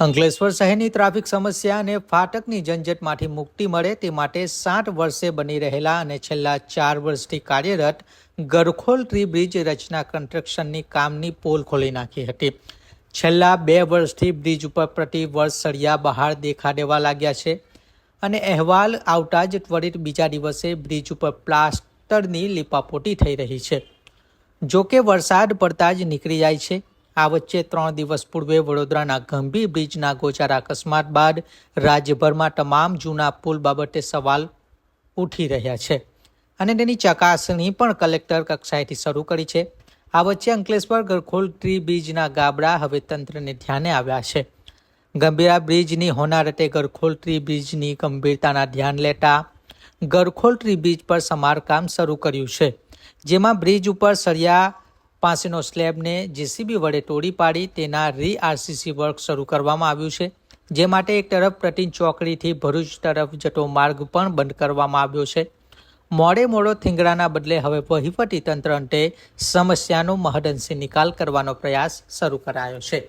અંકલેશ્વર શહેરની ટ્રાફિક સમસ્યા અને ફાટકની ઝંઝટમાંથી મુક્તિ મળે તે માટે સાઠ વર્ષે બની રહેલા અને છેલ્લા ચાર વર્ષથી કાર્યરત ગરખોલ ટ્રી બ્રિજ રચના કન્સ્ટ્રક્શનની કામની પોલ ખોલી નાખી હતી. છેલ્લા બે વર્ષથી બ્રિજ ઉપર પ્રતિ વર્ષ સળિયા બહાર દેખા દેવા લાગ્યા છે અને અહેવાલ આવતા જ ત્વરિત બીજા દિવસે બ્રિજ ઉપર પ્લાસ્ટરની લીપાપોટી થઈ રહી છે. જોકે વરસાદ પડતા જ નીકળી જાય છે આ વચ્ચે ત્રણ દિવસ પૂર્વે વડોદરાના ગંભીર બ્રિજના ગોચાર અકસ્માત બાદ રાજ્યભરમાં તમામ જૂના પુલ બાબતે સવાલ ઉઠી રહ્યા છે. અને તેની ચકાસણી પણ કલેક્ટર કક્ષાએથી શરૂ કરી છે. આ વચ્ચે અંકલેશ્વર ગરખોલ ટ્રી બ્રિજના ગાબડા હવે તંત્રને ધ્યાને આવ્યા છે. ગંભીરા બ્રિજની હોનારતે ગરખોલ ટ્રી બ્રિજની ગંભીરતાના ધ્યાન લેતા ગરખોલ ટ્રી બ્રિજ પર સમારકામ શરૂ કર્યું છે. જેમાં બ્રિજ ઉપર સળિયા પાસેનો સ્લેબને જેસીબી વડે તોડી પાડી તેના રી આરસીસી વર્ક શરૂ કરવામાં આવ્યું છે, જે માટે એક તરફ પ્રતિન ચોકડીથી ભરૂચ તરફ જતો માર્ગ પણ બંધ કરવામાં આવ્યો છે. મોડે મોડો થીંગડાના બદલે હવે વહીવટી તંત્ર અંતે સમસ્યાનો મહદઅંશે નિકાલ કરવાનો પ્રયાસ શરૂ કરાયો છે.